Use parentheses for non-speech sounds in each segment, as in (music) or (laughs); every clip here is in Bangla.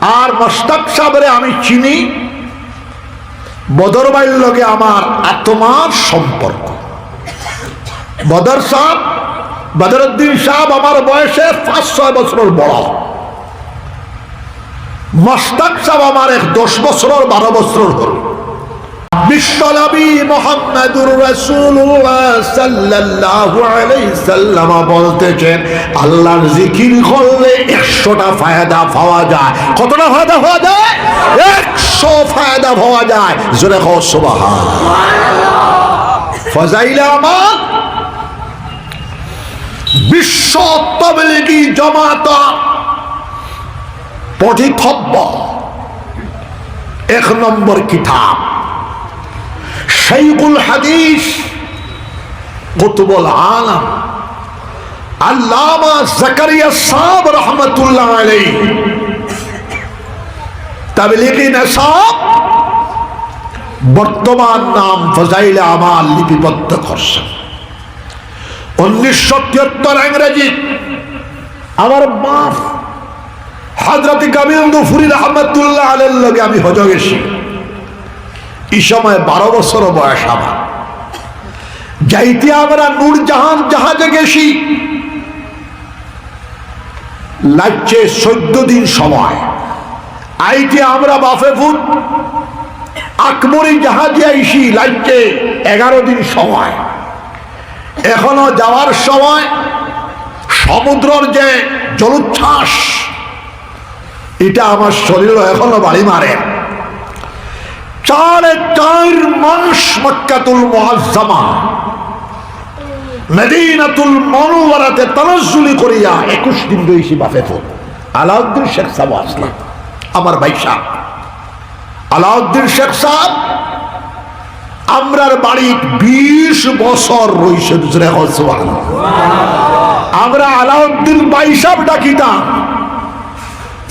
আর মস্তাক সাবরে আমি চিনি। বদর বাইর লগে আমার আত্মার সম্পর্ক। বদর সাহেব বদরুদ্দিন সাহেব আমার বয়সে পাঁচ, ছয় বছর বড়। মস্তাক সাহেব আমার এক দশ বছর, বারো বছর হল। বিশ্বনবী মোহাম্মদুর করলে 100টা ফায়দা পাওয়া যায়। কতটা ফায়দা পাওয়া যায়? 100 ফায়দা পাওয়া যায়। বিশ্ব পঠিতব্য এক নম্বর কিতাব। শাইখুল হাদিস, কুতুবুল আলম। আল্লামা জাকারিয়া সাহেব রহমতুল্লাহ আলাইহি। তাবলিগি নসাব বর্তমান নাম ফজাইল আমাল লিপিবদ্ধ করছেন উনিশশো তিয়াত্তর ইংরেজি। আমার বাপ হাজরত কামিল দুফুরি রহমতুল্লাহ আলের লগে আমি হজ গেছি। এই সময় বারো বছর বয়স আমার। যাইতে আমরা নূরজাহান জাহাজে গেছি। লাগছে চোদ্দ দিন সময়। আইতে আমরা বাফে ফুট। আকবরী জাহাজে আইসি লাগছে এগারো দিন সময়। এখনও যাওয়ার সময় সমুদ্রর যে জলোচ্ছ্বাস, এটা আমার শরীর এখনও বাড়ি মারে। চারে চার মাস মক্কাতুল মুআজ্জামা মদিনাতুল মনোয়ারাতে তানাজ্জুলি করিয়া একুশ দিন রয়েছি বাফে ফুল আলাউদ্দিন শেখ সাহেব আসলাম আমার ভাই সাহেব। আলাউদ্দিন শেখ সাহেব, আমরার বাড়ি বিশ বছর রয়েছে আমরা আলাউদ্দিন বাইসাব ডাকিতাম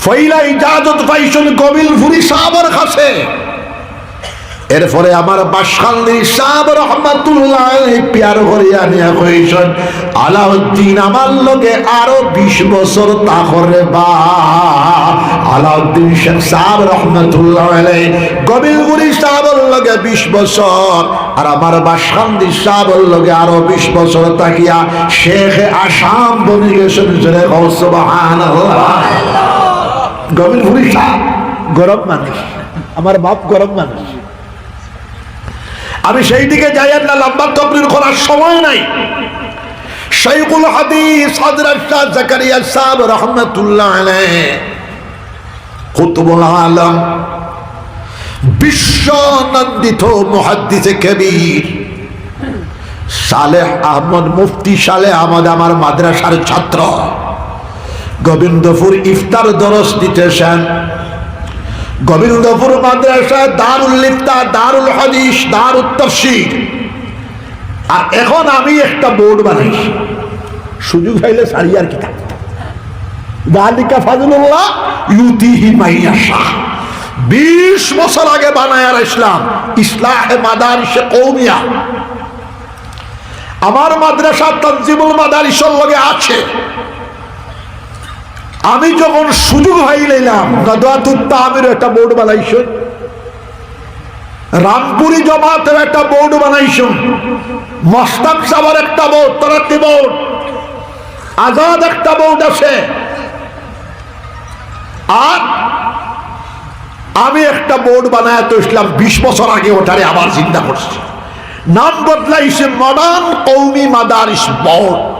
ফইলা ইজাজত পাইছেন গবিল ফুরি সাহাবার কাছে। এরপরে আমার বাসখান্দি সাহাব রহমাতুল্লাহ পিয়ার করিয়া নিয়া কইছেন, আলাউদ্দিন আমার লগে আরও বিশ বছর তা করে বা। আলাউদ্দিন শেখ সাহাব রহমাতুল্লাহ আলাই গবিলগুড়ি সাহাবর লগে বিশ বছর, আর আমার বাসখান্দি সাহাবর লগে আরও বিশ বছর তাকিয়া শেখ আসাম বনি গেছেন জোরে সুবহান গবিল ফুরি সাহাব, গরম মানুষ, আমার বাপ গরম মানুষ। আমি সেই দিকে যাই না, লম্বা তকরির করার সময় নাই। শাইখুল হাদিস হযরত শাহ জাকারিয়া সাহেব রহমাতুল্লাহ আলাইহি। কুতুবুল আলম বিশ্ব নন্দিত মুহাদ্দিসে কবির। সালেহ আহমদ মুফতি সালেহ আহমদ আমার মাদ্রাসার ছাত্র। গোবিন্দপুর ইফতার দরস দিতেছেন। গোবিন্দপুর মাদ্রাসা দারুল ইফতা, দারুল হাদিস, দারুল তফসির। আর এখন আমি একটা বোর্ড বানাইছি। সুযোগ হইলে সারিয়ার মাইয়াশা। বিশ বছর আগে বানায়ার ইসলাম মাদারিসে কৌমিয়া। আমার মাদ্রাসা তনজিমুল মাদারিসের লগে আছে। আমি যখন সুযোগ হইলাম নদাতুত্তা আমির একটা বোর্ড বানাইছ। রামপুরি জমাতের একটা বোর্ড বানাইছ। মস্তাক সাবার একটা বোর্ড তরাতি বোর্ড। আজাদ একটা বোর্ড আছে। আর আমি একটা বোর্ড বানায় তো ইসলাম বিশ বছর আগে, ওটারে আবার চিন্তা করছি। নাম বদলাইছে মডার্ন কৌমি মাদারিস বোর্ড।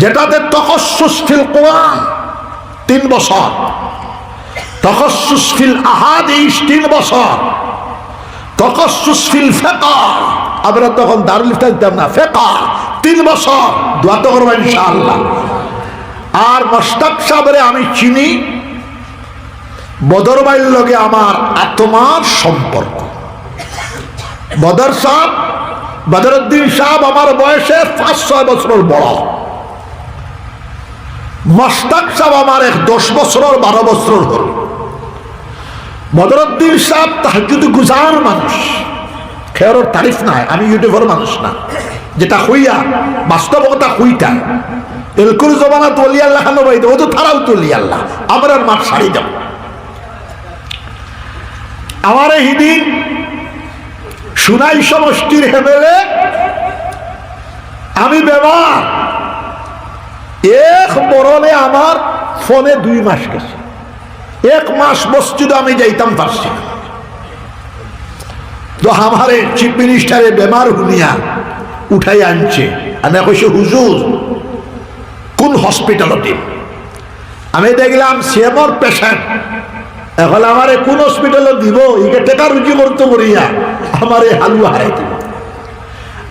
যেটাতে তখসুস ফিল কোরআন তিন বছর তখসুস ফিল আহাদিস তিন বছর তখসুস ফিল ফেকা আমরা তখন দারুল ইফতা দিতাম না ফেকা তিন বছর, দোয়া তো করব ইনশাআল্লাহ। আর মস্তাক সাহেবরে আমি চিনি, বদর বাইর লগে আমার আত্মার সম্পর্ক। বদর সাহেব, বদরুদ্দিন সাহেব আমার বয়সে পাঁচ ছয় বছর বড়। মস্তাক সাহেব আমার এক দশ বছর, বারো বছর হল। গুজার মানুষ। খেয়ার তারিফ নাই, আমি ইউটিউবের মানুষ না। যেটা হইয়া, বাস্তবতা হইটা এলকুর জমানা তলি আল্লাহ ও তো তারাও তলি আল্লাহ আমার আর মাঠ সারি দাও আমার হিদিন সুনাই সমষ্টির হেবেলে আমি বেমার এক মরণে আমার ফোনে দুই মাস গেছে। এক মাস মসজিদে আমি যাইতাম পারছি। তো আমারে চিফ মিনিস্টারে বেমার হুনিয়া উঠাই আনছে। আমি কইছে, হুজুর, কোন হসপিটালতে? আমি দেখলাম সিএমর পেশেন্ট। এখন আমারে কোন হসপিটালে দিব? ইকে টেকা রুজি করতে করিয়া আমারে হালুয়া হারাই দিব।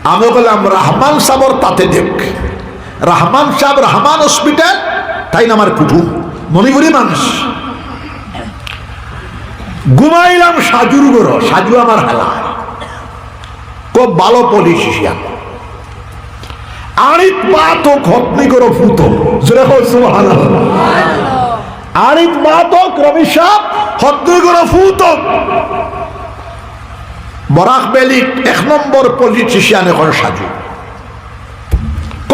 আমি বললাম রহমান সাবর তাতে দেখ। রহমান সাহেব রহমান হসপিটাল, তাই না আমার কুটুম? মণিপুরি মানুষ। ঘুমাইলাম সাজুর গরো সাজু আমার হালা খুব ভালো পলিটিশিয়া আড়িত পা তো খতনি করো ফুতো জোরে হোক সুবহানাল্লাহ। আড়িত মা তো রবি সাহেব খতনি করো ফুতো বরাক বেলি এক নম্বর পলিটিশিয়ান এখন সাজু।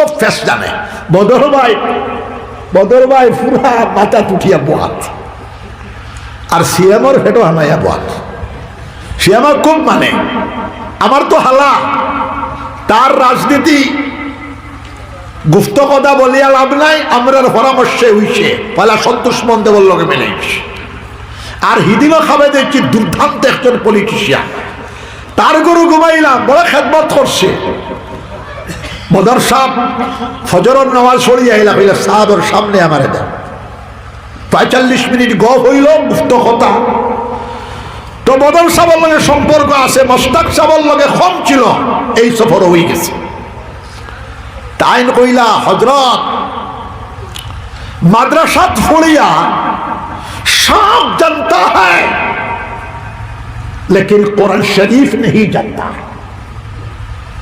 খুব ফেস জানে। বদর ভাই বদর ভাই পুরা মাথা তুঠিয়া বহাত আর সিএমর ফেটো হানাইয়া বহাত সিএমর খুব মানে আমার তো হালা। তার রাজনীতি গুপ্ত কথা বলিয়া লাভ নাই, আমরার পরামর্শে হইছে। পয়লা সন্তোষ মন্দেবর লগে মিলাইছে আর হিদিনও খাবে দেখছি দুর্দান্ত একজন পলিটিশিয়ান তার গরু ঘুমাইলাম, বড় খেদমত করছে। বদর সাপ ফজর নামাজ সরিয়ে আইলাম হইলে সাদর সামনে আমার দেন। পঁয়তাল্লিশ মিনিট গ হইল, মুক্ত হতা তো বদল সাবর লগে সম্পর্ক আছে, মস্তাক সাবর লগে কম ছিল, এই সফর হয়ে গেছে। তাইন কইলা হজরত মাদ্রাসাত ফড়িয়া সাপ জানতা হ্যাঁ লেকিন কোরআন শরীফ নেই জানতা। হ্যাঁ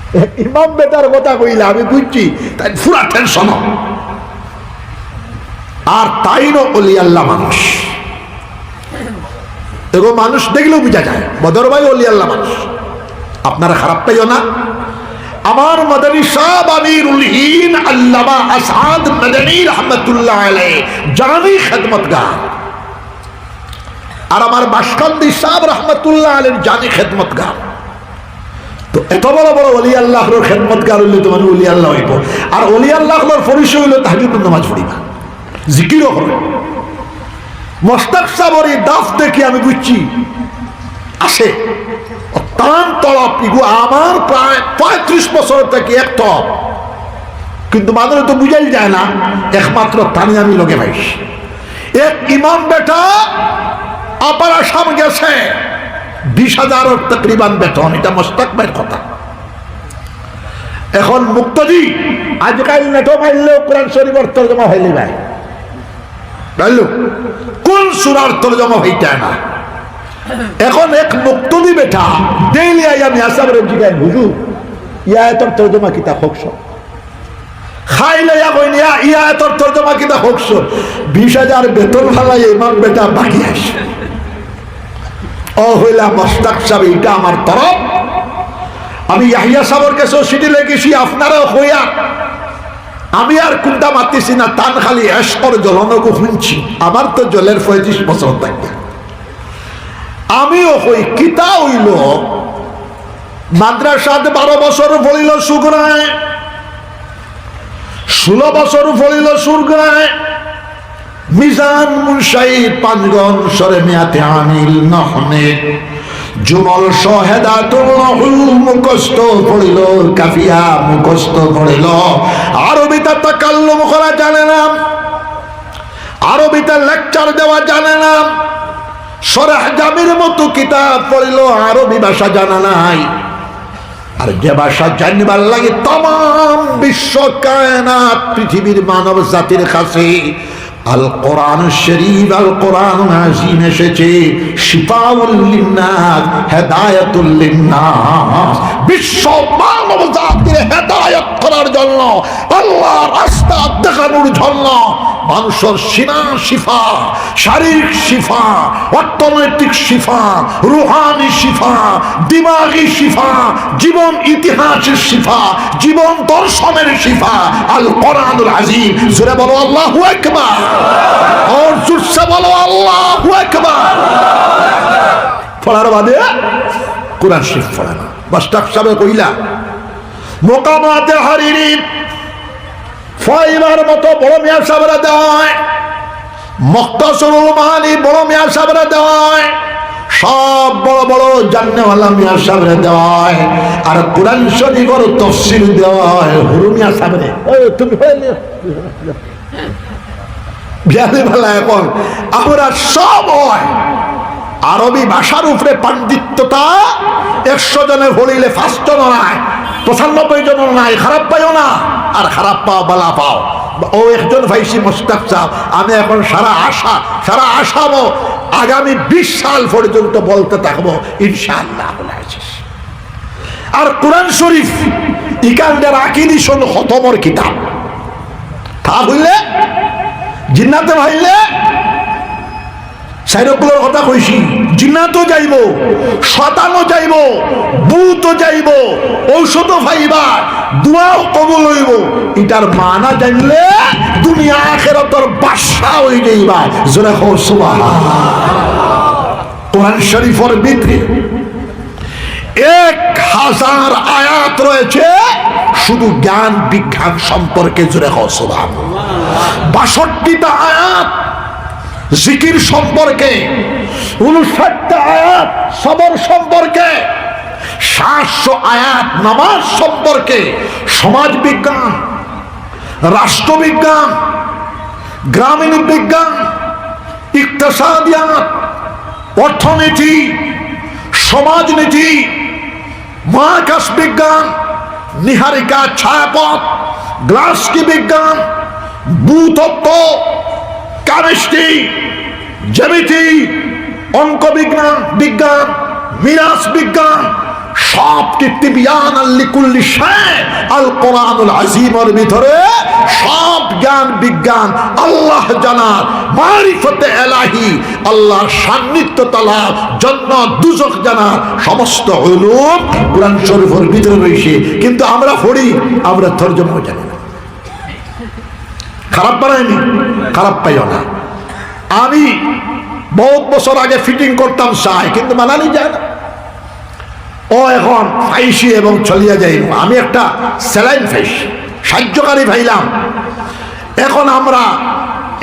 (laughs) ইমাম বেটার কথা কইলা আমি বুঝছি, তাই পুরা টেনশন আর তাই অলি আল্লাহ মানুষ। এগো মানুষ দেখলেও বোঝা যায় বদর ভাই অলি আল্লাহ মানুষ। আপনারা খারাপ পাইও না। আমার মদনী সাহ আমিরুল হিন আল্লামা আসাদ মদনী রহমতুল্লাহ আলাই জানি খেদমতগার। আর আমার বাসকান্দি সাহ রহমতুল্লাহ আলের জানি খেদমতগার। তো এত বড় বড় অলি আল্লাহর খেদমতগার হইলে তো মানে অলি আল্লাহ হইব। আর অলি আল্লাহর পরিচয় হইলে তাহাজুদ নামাজ পড়িবা। জিকিরও হবে। মস্তাক সাবর এই দাফ দেখি আমি বুঝছি, আসে। টান তলপ ইগু আমার প্রায় পঁয়ত্রিশ বছর থেকে এক তপ। কিন্তু মানুষ তো বুঝাই যায় না, একমাত্র তানি আমি লগে পাইছি। এক ইমাম বেটা, আপার আসাম গেছে। বিশ হাজার তকরিবান বেতন, এটা মোস্তাক ভাইয়ের কথা। এখন মুক্তজি, আজকাল নেটো মারলেও কোরআন শরীফের তর্জমা হইলি ভাই? বুঝলো কোন সুরার তর্জমা হইতে না? এখন এক মুক্তদি বেটা ডেইলি আই আমি আসাম রে জিগাই বুঝু ইয়া তোর তর্জমা কিতা হোকস খাইলে ইয়া কই নিয়া ইয়া তোর কিতা হোকস বিশ হাজার বেতন ভালাই ইমাম বেটা বাকি আসে ও হইলা মস্তাক সাহেব এটা আমার তরফ। আমি ইয়াহিয়া সাবর কাছে সিটি লেগেছি আপনারাও হইয়া। আমি আর কুন্টা মারতেছি না, তান খালি এসকর জলনকু শুনছি। আমার তো জলের পঁয়ত্রিশ বছর থাকে আমিও হই কিতা হইল? মাদ্রাসাত বারো বছর ফলিল সুগরায় ষোলো বছর ফলিল সুরগায় মিজান মুনসাই পাঁচগণ সরে মেয়াতে আনিল নহনে জুমল সহেদাতুল মুখস্থ পড়িল, কাফিয়া মুখস্থ পড়িল। আরবিতা তাকাল্লুম করা জানে না। আরবিতে লেকচার দেওয়া জানে না। সরাহ জামির মতো কিতাব পড়িল, আরবি ভাষা জানা নাই। আর যে ভাষা জানবার লাগে তাম বিশ্ব কায়নাত পৃথিবীর মানব জাতির কাছে আল কোরআন শরীফ আল কোরআন আজিম এসেছে শিপাউল্লিন হেদায়তুল্লিন বিশ্ব মানব জাতির হেদায়ত করার জন্য আল্লাহ রাস্তা দেখানোর জন্য মানুষের সীমা শিফা, শারীরিক শিফা অর্থনৈতিক শিফা, রুহানি শিফা, দিমাগি শিফা, জীবন ইতিহাসের শিফা, জীবন দর্শনের শিফা আল কোরআনুল আজিম। সুরে বলো, আল্লাহু আকবার। আর জুরসে বলো, আল্লাহু পড়ার বাদে কোরআন শরীফ পড়ে না। বাস টাকসাবে কইলা মোকামাতে হারিরি ফাইবার মতো বড় মিয়া সাবরা দেওয়ায় মক্তাসরুল মাহানি বড় মিয়া সাবরা দেওয়ায় সব বড় বড় জান্নেওয়ালা মিয়া সাবরে দেওয়ায় আর কোরআন শরীফের তফসিল দেওয়ায় হুরু মিয়া ওই তুমি বিয়াদি বেলা এখন আমরা সব হয়। আরবি ভাষার উপরে পাণ্ডিত্যতা একশো জনের হলিলে ফার্স্ট জন নাই। পঁচানব্বই জন নাই, খারাপ পাইও না। আর খারাপ পাও, বালা পাও। ও একজন ভাইসি মোস্তাক সাহ, আমি এখন সারা আশা, সারা আশাবো আগামী বিশ সাল পর্যন্ত বলতে থাকব, ইনশাআল্লাহ আর কোরআন শরীফ ইকান্ডের আকিদি শোন, হতমর কিতাব। তা হইলে জিন্নাতে ভাইলে সাইরকুলোর কথা কইছি জিন্নাতও যাইব, শতানো যাইব বুতও যাইব ঔষধও ফাইবা দুয়াও কবল হইব এটার মানা জানলে দুনিয়া আখেরাতর বাদশা হই যাইবা। জোরে হো কোরআন শরীফের ভিতরে এক হাজার আয়াত রয়েছে, শুধু জ্ঞান বিজ্ঞান সম্পর্কে জুড়ে হসবান বাষট্টিটা আয়াত জিকির সম্পর্কে উনষাটটা আয়াত সবর সম্পর্কে, সাতশো আয়াত নামাজ সম্পর্কে, সমাজ বিজ্ঞান, রাষ্ট্রবিজ্ঞান, গ্রামীণ বিজ্ঞান ইকতাসাদিয়াত অর্থনীতি, সমাজনীতি, মহাকাশ বিজ্ঞান, নিহারিকা ছায়াপথ, গ্লাসকি বিজ্ঞান, ভূতত্ত্ব কেমিস্ট্রি জ্যামিতি অঙ্ক বিজ্ঞান বিজ্ঞান মিরাজ বিজ্ঞান আল ভিতরে জ্ঞান, বিজ্ঞান আল্লাহ মারিফতে এলাহি সান্নিধ্য সমস্ত হলুম কোরআন শরীফের ভিতরে রয়েছে। কিন্তু আমরা পড়ি, আমরা তর্জমাও জানি খারাপ বানায়নি? খারাপ পাইও না। আমি বহুত বছর আগে ফিটিং করতাম চাই, কিন্তু মানানি যায় না। ও এখন ফাইসি এবং চলিয়া যাই আমি একটা স্যালাইন ফাইস, সাহায্যকারী ভাইলাম। এখন আমরা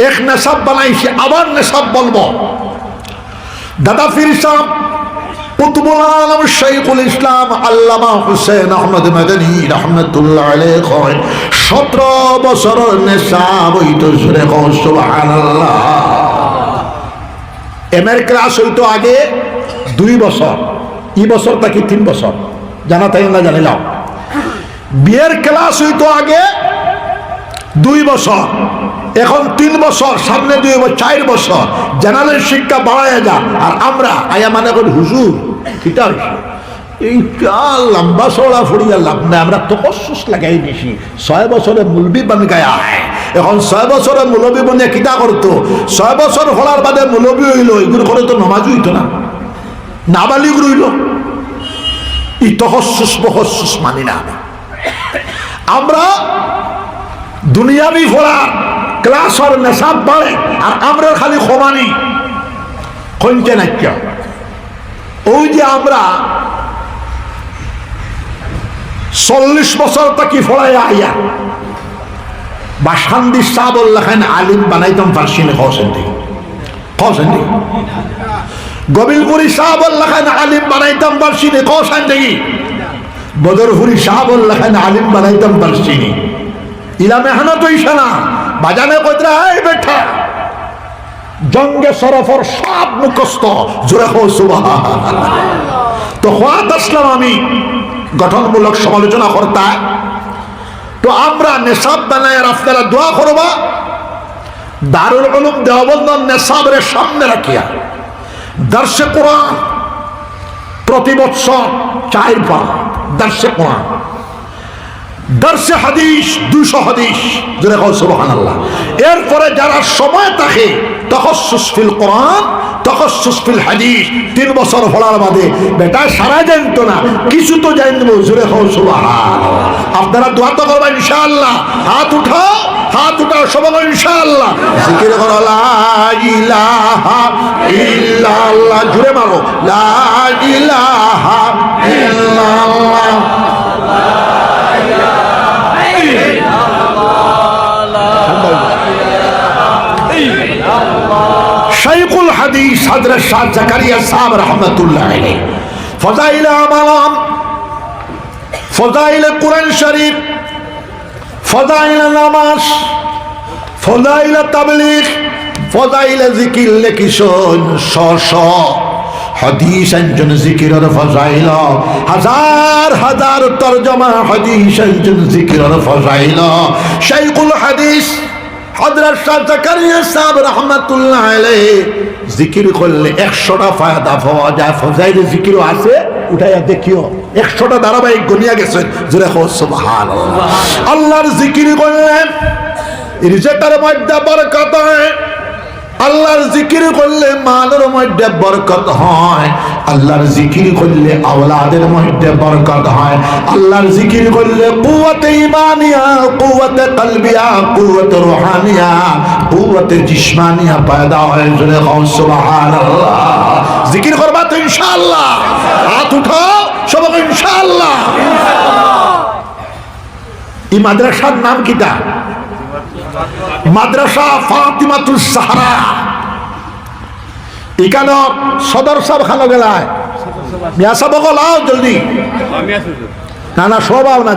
এক নেশাব বানাইছি, আবার নেশাব বলব। দাদা ফির সাহ কুতুবুল আলম শৈখুল ইসলাম আল্লামা হুসেন আহমদ মদনী রহমতুল্লাহ আলাইহি কয়, সতেরো বছর নেশা বইত সুরে সুবহানাল্লাহ। এমের ক্লাস হইতো আগে দুই বছর, ই বছর তাকে তিন বছর? জানা তাই না জানিলাম বিয়ের ক্লাস হইতো আগে দুই বছর। এখন তিন বছর, সামনে দুই চার বছর জেনারেল শিক্ষা বাড়ায় যা, আর আমরা, আয়া মানে করি হুজুর কিটা এই কাল লম্বা চড়া ফুরিয়া লাভ নাই, আমরা তপস্যুস লাগাই বেশি। ছয় বছরে মুলবি বান গায়া এখন ছয় বছরে মুলবি বনিয়া কিতা করতো? ছয় বছর হলার বাদে মুলবি হইল এগুলো করে তো নমাজু হইতো না। নাবালিগ রইল। ই তহস্যুস বহস্যুস মানি না আমি। আমরা দুনিয়াবি ফোড়া ক্লাসর নেশাব বাড়ে আর আমরা খালি সমানি কঞ্চে নাট্য ওই যে আমরা চল্লিশ বছর তাকি ফড়াই আইয়া বা শান্তি সাবল লেখেন আলিম বানাইতাম পারছি না কছেন দিকে কছেন দিকে গবিলপুরি সাহাবল লেখেন আলিম বানাইতাম পারছি না কছেন দিকে বদরপুরি সাহাবল লেখেন আলিম বানাইতাম পারছি ইলা মেহনত হইছে না বাজানে কইতরা বেঠা, জঙ্গে সরফর সব মুখস্থ, জোরে তো হওয়াত আসলাম আমি গঠনমূলক সমালোচনা করতা। তো আমরা নেশাব বানায় আপনারা দোয়া করবা, দারুল উলুম দেওবন্দ নেশাবের সামনে রাখিয়া, দর্শে কোরআন প্রতি বৎসর চার পা দর্শে কোরআন। দর্শে হাদিস দুশো হাদিস। যেটা কল সুবহান আল্লাহ এরপরে যারা সময় থাকে তখসুস ফিল কোরআন তখসুস ফিল হাদিস, তিন বছর পড়ার বাদে, বেটা, সারা জানতো না, কিছু তো জানব, জোরে কল সুবহান আপনারা দোয়া তো করবেন, ইনশাআল্লাহ। হাত উঠাও হাত উঠাও সবাই ইনশাআল্লাহ। জিকির করো, লা ইলাহা ইল্লাল্লাহ জুড়ে মারো, লা ইলাহা হাদিস হযরত শাহ জাকারিয়া সাহেব রাহমাতুল্লাহ আলাইহি। ফজাইল আমালাম ফজাইল কোরআন শরীফ, ফজাইল নামাজ, ফজাইল তাবলীগ, ফজাইল জিকির লেখিছন শ শ। হাদিস একজন জিকিরের ফজাইল। হাজার হাজার তরজমা হাদিস একজন জিকিরের ফজাইল। শাইখুল হাদিস হযরত শাহ জাকারিয়া জিকির করলে একশোটা ফায়দা পাওয়া যায়। ফজাইলে জিকিরও আছে উঠাইয়া দেখিও। একশোটা ধারাবাহিক গনিয়া গেছে জোরে সুবহান আল্লাহর জিকির করলেন রিজেক্টের মধ্যে বরকত হয়। আল্লাহর জিকির করলে মালের মধ্যে বরকত হয়। আল্লাহর জিকির করলে আওলাদের মধ্যে বরকত হয়। আল্লাহর জিকির করলে কুওয়াতে ইমানিয়া কুওয়াতে কলবিয়া, কুওয়াতে রুহানিয়া, কুওয়াতে জিসমানিয়া পয়দা হয় জুড়ে সুবহানাল্লাহ। জিকির করবা তো ইনশাআল্লাহ। হাত উঠাও, সবাই ইনশাআল্লাহ। এই মাদ্রাসার নাম কিটা? মাদ্রাসা ফাতিমাতুল সাহারা। এখানে সদর সাহেব খালো গেলায়। মিয়া সাহেব লাও জলদি। না না সব আও না।